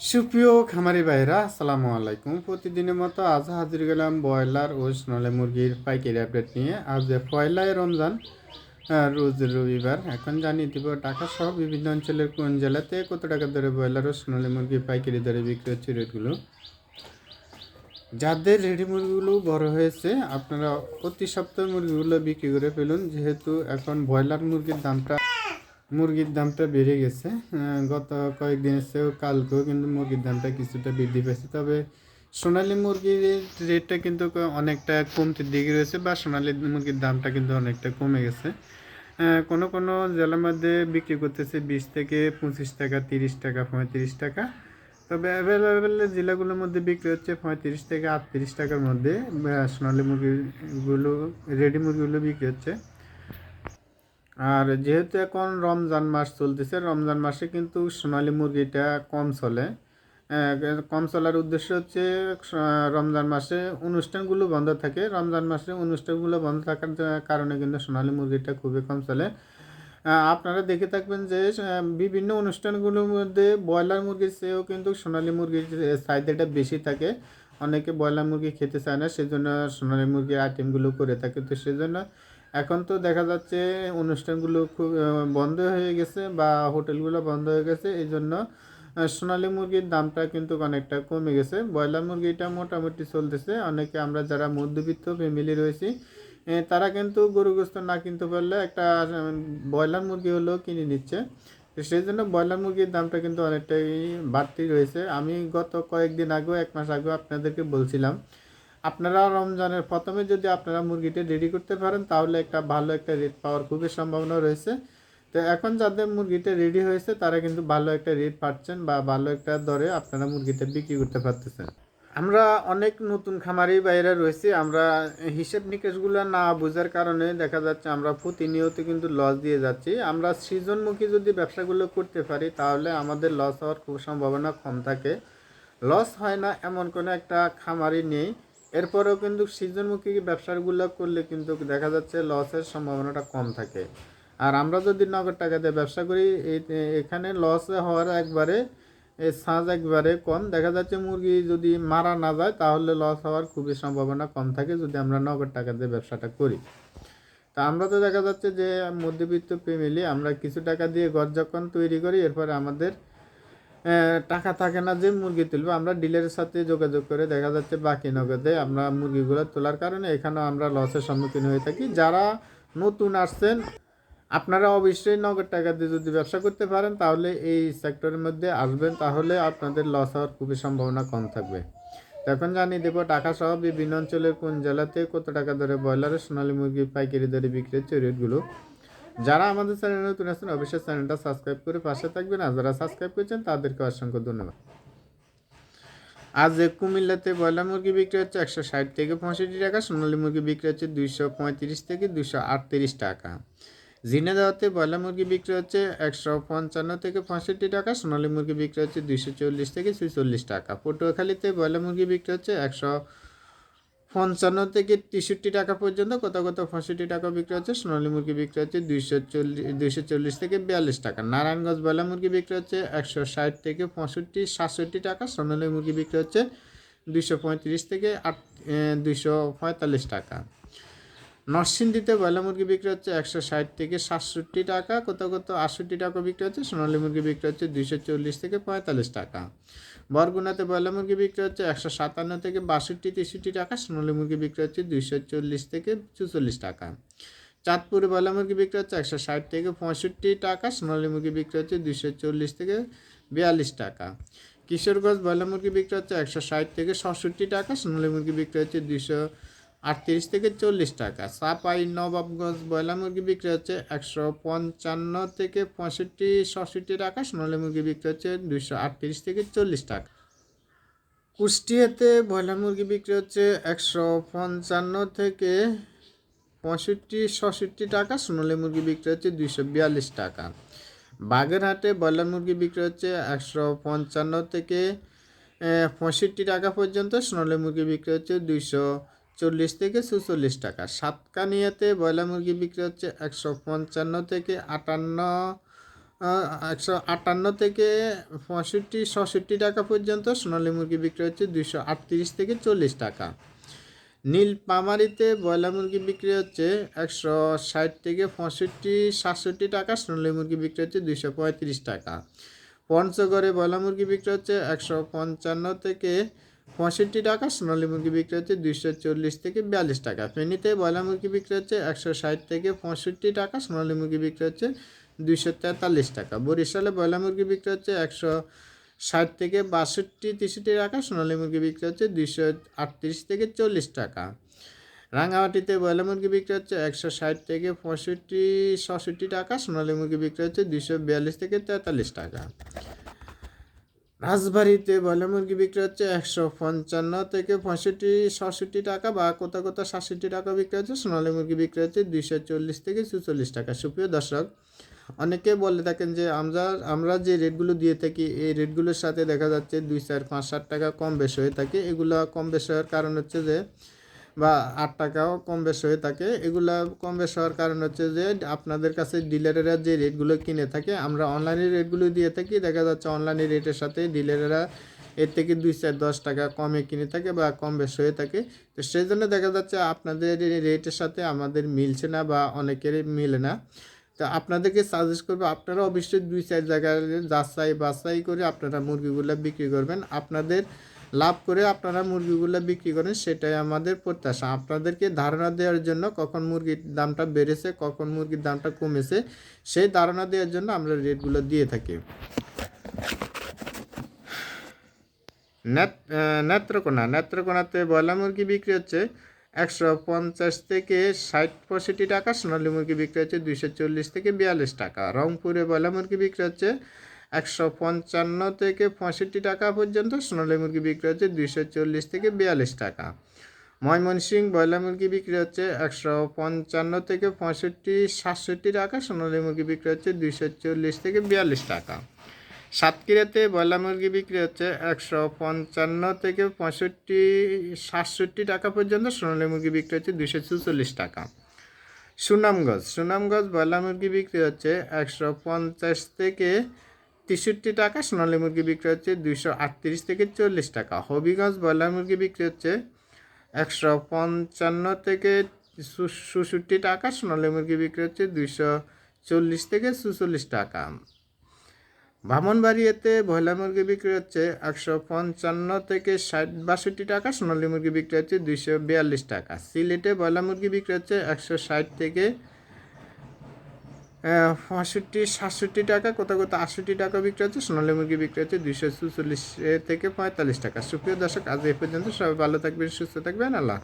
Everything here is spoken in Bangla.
সুপ্রিয় খামারি ভাইরা আসসালামু আলাইকুম। প্রতিদিনের মতো আজ হাজির গেলাম ব্রয়লার ও সোনালী মুরগির পাইকারি আপডেট নিয়ে। আজ পয়লায় রমজান রোজ রবিবার। এখন জানিয়ে দিব টাকা সহ বিভিন্ন অঞ্চলের কোন জেলাতে কত টাকা দরে ব্রয়লার ও সোনালী মুরগি পাইকারি দরে বিক্রি হচ্ছে রেটগুলো? যাদের রেডি মুরগিগুলো বড় হয়েছে, আপনারা প্রতি সপ্তাহে মুরগিগুলো বিক্রি করে ফেলুন। যেহেতু এখন ব্রয়লার মুরগির দামটা মুরগির দামটা বেড়ে গেছে। গত কয়েকদিনের চেয়েও কালকেও কিন্তু মুরগির দামটা কিছুটা বৃদ্ধি পেয়েছে। তবে সোনালী মুরগির রেটটা কিন্তু অনেকটা কমতির দিকে রয়েছে বা সোনালী মুরগির দামটা কিন্তু অনেকটা কমে গেছে। কোনো কোনো জেলার মধ্যে বিক্রি করতেছে বিশ থেকে পঁচিশ টাকা, তিরিশ টাকা, পঁয়ত্রিশ টাকা। তবে অ্যাভেলেবেল জেলাগুলোর মধ্যে বিক্রি হচ্ছে পঁয়ত্রিশ থেকে আটত্রিশ টাকার মধ্যে সোনালি মুরগিগুলো রেডি মুরগিগুলো বিক্রি হচ্ছে। আর যেহেতু এখন রমজান মাস চলতেছে, রমজান মাসে কিন্তু সোনালী মুরগিটা কম চলে। কম চলার উদ্দেশ্য হচ্ছে রমজান মাসে অনুষ্ঠানগুলো বন্ধ থাকে। রমজান মাসে অনুষ্ঠানগুলো বন্ধ থাকার কারণে কিন্তু সোনালী মুরগিটা খুবই কম চলে। আপনারা দেখে থাকবেন যে বিভিন্ন অনুষ্ঠানগুলোর মধ্যে ব্রয়লার মুরগির চেয়েও কিন্তু সোনালী মুরগির চাহিদাটা বেশি থাকে। অনেকে ব্রয়লার মুরগি খেতে চায় না, সেজন্য সোনালি মুরগির আইটেমগুলো করে থাকে। তো সেজন্য এখন তো দেখা যাচ্ছে অনুষ্ঠানগুলো খুব বন্ধ হয়ে গেছে বা হোটেলগুলো বন্ধ হয়ে গেছে, এই জন্য সোনালী মুরগির দামটা কিন্তু অনেকটা কমে গেছে। ব্রয়লার মুরগিটা মোটামুটি চলতেছে। অনেকে আমরা যারা মধ্যবিত্ত ফ্যামিলি রয়েছি তারা কিন্তু গরুগ্রস্ত না কিনতে পারলে একটা ব্রয়লার মুরগি হলেও কিনে নিচ্ছে। সেই জন্য ব্রয়লার মুরগির দামটা কিন্তু অনেকটাই বাড়তি রয়েছে। আমি গত কয়েকদিন আগেও, এক মাস আগেও আপনাদেরকে বলছিলাম আপনারা রমজানের প্রথমে যদি আপনারা মুরগিটা রেডি করতে পারেন, তাহলে একটা ভালো একটা রেট পাওয়ার খুবই সম্ভাবনা রয়েছে। তো এখন যাদের মুরগিটা রেডি হয়েছে, তারা কিন্তু ভালো একটা রেট পাচ্ছেন বা ভালো একটা দরে আপনারা মুরগিটা বিক্রি করতে পারতেছেন। আমরা অনেক নতুন খামারি বাইরে রয়েছি, আমরা হিসেব নিকেশগুলো না বোঝার কারণে দেখা যাচ্ছে আমরা প্রতিনিয়ত কিন্তু লস দিয়ে যাচ্ছি। আমরা সৃজনমুখী যদি ব্যবসাগুলো করতে পারি, তাহলে আমাদের লস হওয়ার খুব সম্ভাবনা কম থাকে। লস হয় না এমন কোনো একটা খামারি নেই। এরপরেও কিন্তু সৃজনমুখী ব্যবসাগুলো করলে কিন্তু দেখা যাচ্ছে লসের সম্ভাবনাটা কম থাকে। আর আমরা যদি নগদ টাকা দিয়ে ব্যবসা করি এখানে লস হওয়ার একবারে সাঁজ একবারে কম। দেখা যাচ্ছে মুরগি যদি মারা না যায়, তাহলে লস হওয়ার খুবই সম্ভাবনা কম থাকে যদি আমরা নগদ টাকা দিয়ে ব্যবসাটা করি। তা আমরা তো দেখা যাচ্ছে যে মধ্যবিত্ত ফ্যামিলি, আমরা কিছু টাকা দিয়ে ঘর যখন তৈরি করি, এরপরে আমাদের টাকা থাকে না যে মুরগি তুলবো। আমরা ডিলের সাথে যোগাযোগ করে দেখা যাচ্ছে বাকি নগদে আমরা মুরগিগুলো তোলার কারণে এখানেও আমরা লসের সম্মুখীন হয়ে থাকি। যারা নতুন আসছেন, আপনারা অবশ্যই নগদ টাকা দিয়ে যদি ব্যবসা করতে পারেন, তাহলে এই সেক্টরের মধ্যে আসবেন, তাহলে আপনাদের লস হওয়ার খুবই সম্ভাবনা কম থাকবে। এখন জানিয়ে দেবো ঢাকা সহ বিভিন্ন অঞ্চলের কোন জেলাতে কত টাকা ধরে ব্রয়লারের সোনালী মুরগি পাইকারি দরে বিক্রি হচ্ছে রেটগুলো যারা আমাদের চ্যানেলে নতুন আছেন, অবশ্যই চ্যানেলটা সাবস্ক্রাইব করে পাশে থাকবেন। আর যারা সাবস্ক্রাইব করেছেন, তাদেরকে অসংখ্য ধন্যবাদ। আজ কুমিল্লাতে ব্রয়লার মুরগি বিক্রি হচ্ছে একশো ষাট থেকে পঁয়ষট্টি টাকা, সোনালী মুরগি বিক্রি হচ্ছে দুইশো পঁয়ত্রিশ থেকে দুশো আটত্রিশ টাকা। ঝিনাইদহতে ব্রয়লার মুরগি বিক্রি হচ্ছে একশো পঞ্চান্ন থেকে পঁয়ষট্টি টাকা, সোনালী মুরগি বিক্রি হচ্ছে দুইশো চল্লিশ থেকে ছেচল্লিশ টাকা। পটুয়াখালীতে ব্রয়লার মুরগি বিক্রি হচ্ছে একশো পঞ্চান্ন থেকে তেষট্টি টাকা পর্যন্ত কত কত পঁয়ষট্টি টাকা বিক্রি হচ্ছে, সোনালী মুরগি বিক্রি হচ্ছে দুইশো চল্লিশ দুইশো চল্লিশ থেকে বিয়াল্লিশ টাকা। নারায়ণগঞ্জ বয়লা মুরগি বিক্রি হচ্ছে একশো ষাট থেকে পঁয়ষট্টি, সাতষট্টি টাকা, সোনালী মুরগি বিক্রি হচ্ছে দুইশো পঁয়ত্রিশ থেকে আট দুইশো পঁয়তাল্লিশ টাকা। নরসিংদীতে ব্রয়লার মুরগি বিক্রি হচ্ছে একশো ষাট থেকে সাতষট্টি টাকা, কোথাও কোথাও আটষট্টি টাকা বিক্রি হচ্ছে, সোনালী মুরগি বিক্রি হচ্ছে দুইশো চল্লিশ থেকে পঁয়তাল্লিশ টাকা। বরগুনাতে ব্রয়লার মুরগি বিক্রি হচ্ছে একশো সাতান্ন থেকে বাষট্টি, তেষট্টি টাকা, সোনালী মুরগি বিক্রি হচ্ছে দুইশো চল্লিশ থেকে চুচল্লিশ টাকা। চাঁদপুরে ব্রয়লার মুরগি বিক্রি হচ্ছে একশো ষাট থেকে পঁয়ষট্টি টাকা, সোনালী মুরগি বিক্রি হচ্ছে দুইশো চল্লিশ থেকে বিয়াল্লিশ টাকা। কিশোরগঞ্জ ব্রয়লার মুরগি বিক্রি হচ্ছে একশো ষাট থেকে ছষট্টি টাকা, সোনালী মুরগি বিক্রি হচ্ছে দুইশো আটত্রিশ থেকে চল্লিশ টাকা। সাপাই নবাবগঞ্জ ব্রয়লার মুরগি বিক্রি হচ্ছে একশো পঞ্চান্ন থেকে পঁয়ষট্টি ছষট্টি টাকা। সোনালী মুরগি বিক্রি হচ্ছে দুইশো আটত্রিশ থেকে চল্লিশ টাকা। কুষ্টিয়াতে ব্রয়লার মুরগি বিক্রি হচ্ছে একশো পঞ্চান্ন থেকে পঁয়ষট্টি ছষট্টি টাকা। সোনালী মুরগি বিক্রি হচ্ছে দুইশো বিয়াল্লিশ টাকা। বাগেরহাটে ব্রয়লার মুরগি বিক্রি হচ্ছে একশো পঞ্চান্ন থেকে পঁয়ষট্টি টাকা পর্যন্ত। সোনালী মুরগি বিক্রি হচ্ছে দুইশো চল্লিশ থেকে চুচল্লিশ টাকা। সাতকানিয়াতে ব্রয়লার মুরগি বিক্রি হচ্ছে একশো পঞ্চান্ন থেকে আটান্ন একশো আটান্ন থেকে পঁয়ষট্টি, ছষট্টি টাকা পর্যন্ত। সোনালী মুরগি বিক্রি হচ্ছে দুইশো আটত্রিশ থেকে চল্লিশ টাকা। নীল পামারিতে ব্রয়লার মুরগি বিক্রি হচ্ছে একশো ষাট থেকে পঁয়ষট্টি, সাতষট্টি টাকা। সোনালী মুরগি বিক্রি হচ্ছে দুইশো পঁয়ত্রিশ টাকা। পঞ্চগড়ে ব্রয়লার মুরগি বিক্রি হচ্ছে একশো পঞ্চান্ন থেকে পঁয়ষট্টি টাকা, সোনালী মুরগি বিক্রি হচ্ছে দুইশো চল্লিশ থেকে বিয়াল্লিশ টাকা। ফেনীতে ব্রয়লার মুরগি বিক্রি হচ্ছে একশো ষাট থেকে পঁয়ষট্টি টাকা, সোনালী মুরগি বিক্রি হচ্ছে দুইশো তেতাল্লিশ টাকা। বরিশালে ব্রয়লার মুরগি বিক্রি হচ্ছে একশো ষাট থেকে বাষট্টি তেষট্টি টাকা, সোনালী মুরগি বিক্রি হচ্ছে দুইশো আটত্রিশ থেকে চল্লিশ টাকা। রাঙামাটিতে ব্রয়লার মুরগি বিক্রি হচ্ছে একশো ষাট থেকে পঁয়ষট্টি, ছষট্টি টাকা, সোনালী মুরগি বিক্রি হচ্ছে দুইশো বিয়াল্লিশ থেকে তেতাল্লিশ টাকা। রাজবাড়িতে ব্রয়লার মুরগি বিক্রি হচ্ছে একশো পঞ্চান্ন থেকে পঁয়ষট্টি ষষট্টি টাকা বা কোথাও কোথাও সাতষট্টি টাকা বিক্রি হচ্ছে, সোনালী মুরগি বিক্রি হচ্ছে দুইশো চল্লিশ থেকে চুচল্লিশ টাকা। সুপ্রিয় দর্শক, অনেকে বলে থাকেন যে আমরা আমরা যে রেটগুলো দিয়ে থাকি, এই রেটগুলোর সাথে দেখা যাচ্ছে দুই চার পাঁচ ষাট টাকা কম বেশি হয়ে থাকে। এগুলো কম বেশি হওয়ার কারণ হচ্ছে যে বা আট টাকাও কম বেশি হয়ে থাকে। এগুলা কম বেশি হওয়ার কারণ হচ্ছে যে, আপনাদের কাছে ডিলারেরা যে রেটগুলো কিনে থাকে, আমরা অনলাইনে রেটগুলো দিয়ে থাকি। দেখা যাচ্ছে অনলাইনে রেটের সাথে ডিলারেরা এর থেকে দুই চার দশ টাকা কমে কিনে থাকে বা কম বেশি হয়ে থাকে। তো সেই জন্য দেখা যাচ্ছে আপনাদের রেটের সাথে আমাদের মিলছে না বা অনেকেরই মিলে না। তো আপনাদেরকে সাজেস্ট করব, আপনারা অবশ্যই দুই চার জায়গায় যাচাই বাছাই করে আপনারা মুরগিগুলো বিক্রি করবেন। আপনাদের লাভ করে আপনারা মুরগিগুলো বিক্রি করেন, সেটাই আমাদের প্রত্যাশা। আপনাদেরকে ধারণা দেওয়ার জন্য কখন মুরগির দামটা বেড়েছে, কখন মুরগির দামটা কমেছে, সেই ধারণা দেওয়ার জন্য আমরা রেটগুলো দিয়ে থাকি। নেত- নেত্রকোনা। নেত্রকোনাতে ব্রয়লার মুরগি বিক্রি হচ্ছে একশো পঞ্চাশ থেকে ষাট পঁয়ষট্টি টাকা, সোনালী মুরগি বিক্রি হচ্ছে দুইশো চল্লিশ থেকে বিয়াল্লিশ টাকা। রংপুরে ব্রয়লার মুরগি বিক্রি হচ্ছে একশো পঞ্চান্ন থেকে পঁয়ষট্টি টাকা পর্যন্ত সোনালী মুরগি বিক্রি হচ্ছে দুইশো চল্লিশ থেকে বিয়াল্লিশ টাকা। ময়মনসিং ব্রয়লার মুরগি বিক্রি হচ্ছে একশো পঞ্চান্ন থেকে পঁয়ষট্টি, সাতষট্টি টাকা, সোনালী মুরগি বিক্রি হচ্ছে দুইশো চল্লিশ থেকে বিয়াল্লিশ টাকা। সাতক্ষীরাতে ব্রয়লার মুরগি বিক্রি হচ্ছে একশো পঞ্চান্ন থেকে পঁয়ষট্টি, সাতষট্টি টাকা পর্যন্ত, সোনালী মুরগি বিক্রি হচ্ছে দুশো চুচল্লিশ টাকা। সুনামগঞ্জ সুনামগঞ্জ ব্রয়লার মুরগি বিক্রি হচ্ছে একশো পঞ্চাশ থেকে তেষট্টি টাকা, সোনালী মুরগি বিক্রি হচ্ছে দুইশো আটত্রিশ থেকে চল্লিশ টাকা। হবিগঞ্জ ব্রয়লার মুরগি বিক্রি হচ্ছে একশো পঞ্চান্ন থেকে চৌষট্টি টাকা, সোনালী মুরগি বিক্রি হচ্ছে দুইশো চল্লিশ থেকে চুচল্লিশ টাকা। ব্রাহ্মণবাড়িয়াতে ব্রয়লার মুরগি বিক্রি হচ্ছে একশো পঞ্চান্ন থেকে ষাট বাষট্টি টাকা, সোনালী মুরগি বিক্রি হচ্ছে দুইশো বিয়াল্লিশ টাকা। সিলেটে ব্রয়লার মুরগি বিক্রি হচ্ছে একশো ষাট থেকে পঁয়ষট্টি, সাতষট্টি টাকা, কোথাও কোথাও আটষট্টি টাকা বিক্রি হচ্ছে, সোনালী মুরগি বিক্রি হচ্ছে, দুইশো চুচল্লিশ থেকে পঁয়তাল্লিশ টাকা। সুপ্রিয় দর্শক, আজ এ পর্যন্ত সবাই ভালো থাকবেন, সুস্থ থাকবেন, আল্লাহ